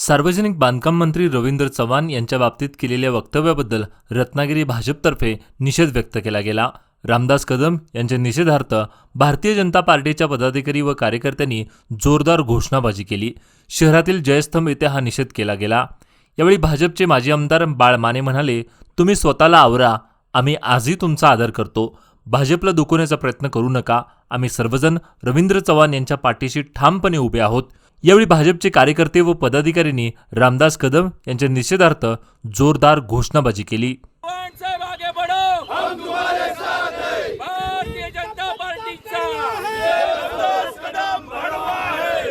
सार्वजनिक बांधकाम मंत्री रवींद्र चव्हाण यांच्या बाबतीत केलेल्या वक्तव्याबद्दल रत्नागिरी भाजपतर्फे निषेध व्यक्त केला गेला. रामदास कदम यांच्या निषेधार्थ भारतीय जनता पार्टीच्या पदाधिकारी व कार्यकर्त्यांनी जोरदार घोषणाबाजी केली. शहरातील जयस्तंभ येथे हा निषेध केला गेला. यावेळी भाजपचे माजी आमदार बाळ माने म्हणाले तुम्ही स्वतःला आवरा. आम्ही आजही तुमचा आदर करतो. भाजपला दुखवण्याचा प्रयत्न करू नका. आम्ही सर्वजण रवींद्र चव्हाण यांच्या पाठीशी ठामपणे उभे आहोत. यावेळी भाजपचे कार्यकर्ते व पदाधिकाऱ्यांनी रामदास कदम यांच्या निषेधार्थ जोरदार घोषणाबाजी केली जवान साहब आगे बढ़ो हम तुम्हारे साथ हैं भारतीय जनता पार्टी का रामदास कदम बढ़वा है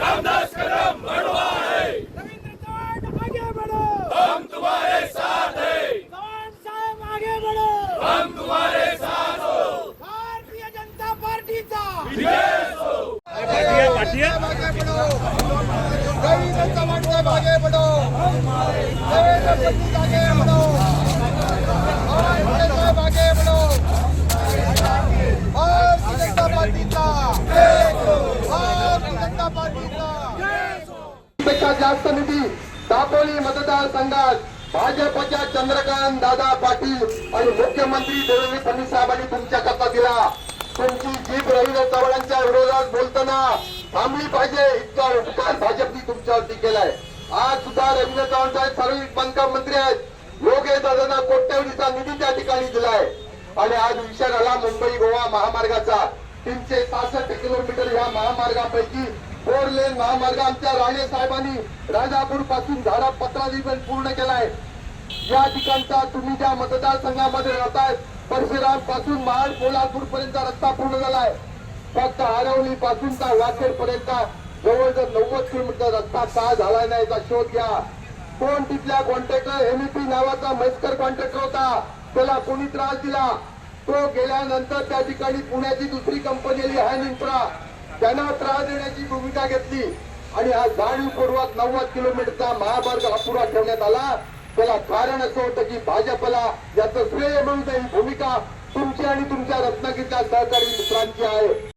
रामदास कदम बढ़वा है रविंद्र चौहान आगे बढ़ो हम तुम्हारे साथ हैं चौहान साहेब आगे बढ़ो हम तुम्हारे साथ हो भारतीय जनता पार्टीचा रवींद्र चव्हाण साहेब आगे बढ़ो देवेंद्र फडणवीस आगे बढ़ो पवन खरे साहेब आगे बढ़ो भारतीय जनता पार्टीचा भारतीय जनता पार्टीचा पेक्षा जास्त निधी दापोली मतदारसंघात भाजपच्या चंद्रकांत दादा पाटील आणि मुख्यमंत्री देवेंद्र फडणवीस साहेबांनी तुमच्या करता दिला? तुमची जीभ रवींद्र चव्हाणांच्या विरोधात बोलताना थांबली पाहिजे इतका उपकार भाजपने तुमच्यावरती केलाय. आज सुद्धा रवींद्र चव्हाण साहेब सार्वजनिक बांधकाम मंत्री आहेत. योगेश दादांना कोट्यवधीचा निधी त्या ठिकाणी दिलाय. आणि आज विषय आला मुंबई गोवा महामार्गाचा. तीनशे सहासष्ट किलोमीटर या महामार्गापैकी फोर लेन महामार्ग आमच्या राणे साहेबांनी राजापूरपासून झाडा पत्राधिपन पूर्ण केलाय. या ठिकाणचा तुम्ही ज्या मतदारसंघामध्ये राहताय परशुरामपासून महाड कोल्हापूर पर्यंत रस्ता पूर्ण झालाय. फक्त आरवली पासून तर वाखेड पर्यंत जवळजवळ नव्वद किलोमीटर रस्ता का झाला नाही याचा शोध घ्या. कोण तिथल्या कॉन्ट्रॅक्टर एमईपी नावाचा म्हैसकर कॉन्ट्रॅक्टर होता. त्याला कोणी त्रास दिला? तो गेल्यानंतर त्या ठिकाणी पुण्याची दुसरी कंपनी आली हॅन इन्फ्रा त्यांना त्रास देण्याची भूमिका घेतली. आणि हा जाणीवपूर्वक नव्वद किलोमीटरचा महामार्ग अपुरा ठेवण्यात आला. त्याला कारण असं होतं की भाजपला याचं श्रेय मिळू ही भूमिका तुमची आणि तुमच्या रत्नागिरीच्या सहकारी मित्रांची आहे.